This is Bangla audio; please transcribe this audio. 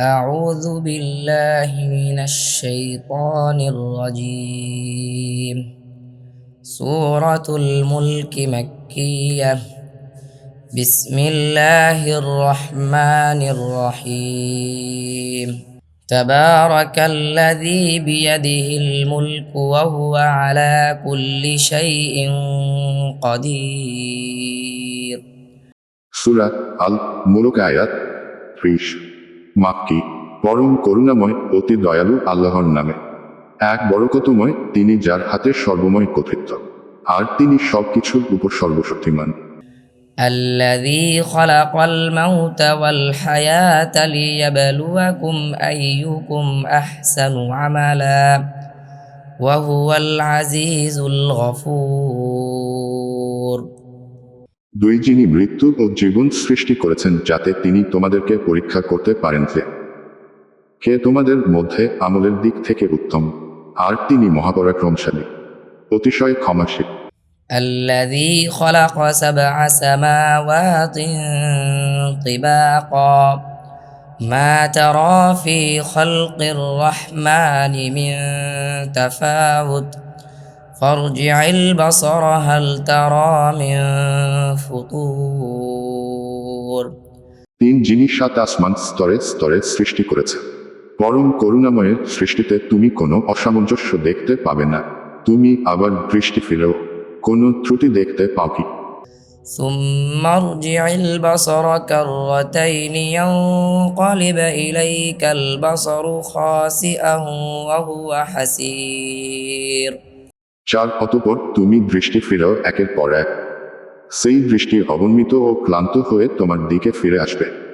أعوذ بالله من الشيطان الرجيم سورة الملك مكية بسم الله الرحمن الرحيم تبارك الذي بيده الملك وهو على كل شيء قدير سورة الملك آيات 30 মাক্কি পরম করুণাময় অতি দয়ালু আল্লাহর নামে এক বরকতময় তিনি যার হাতে সর্বময় কর্তৃত্ব আর তিনি সবকিছুর উপর সর্বশক্তিমান الذي خلق الموت والحياة ليبلوكم أيكم أحسن عملا وهو العزيز الغفور দুই যিনি মৃত্যু ও জীবন সৃষ্টি করেছেন যাতে তিনি তোমাদেরকে পরীক্ষা করতে পারেন যে কে তোমাদের মধ্যে আমলের দিক থেকে উত্তম আর তিনি মহাপরাক্রমশালী অতিশয় ক্ষমাশীল الذي خلق سبع سماوات طباقا ما ترى في خلق الرحمن من تفاوت فارجع البصر هل ترى من فطور তিন যিনি সাত আসমান স্তরে স্তরে সৃষ্টি করেছে পরম করুণাময়ের সৃষ্টিতে তুমি কোনো অসামঞ্জস্য দেখতে পাবে না তুমি আবার দৃষ্টি ফিরেও কোনো ত্রুটি দেখতে পাও কি ثم ارجع البصر كرتين ينقلب إليك البصر خاسئا وهو حسير চার অতপর তুমি দৃষ্টি ফিরাও একের পর এক। সেই দৃষ্টি অবন্মিত ও ক্লান্ত হয়ে তোমার দিকে ফিরে আসবে।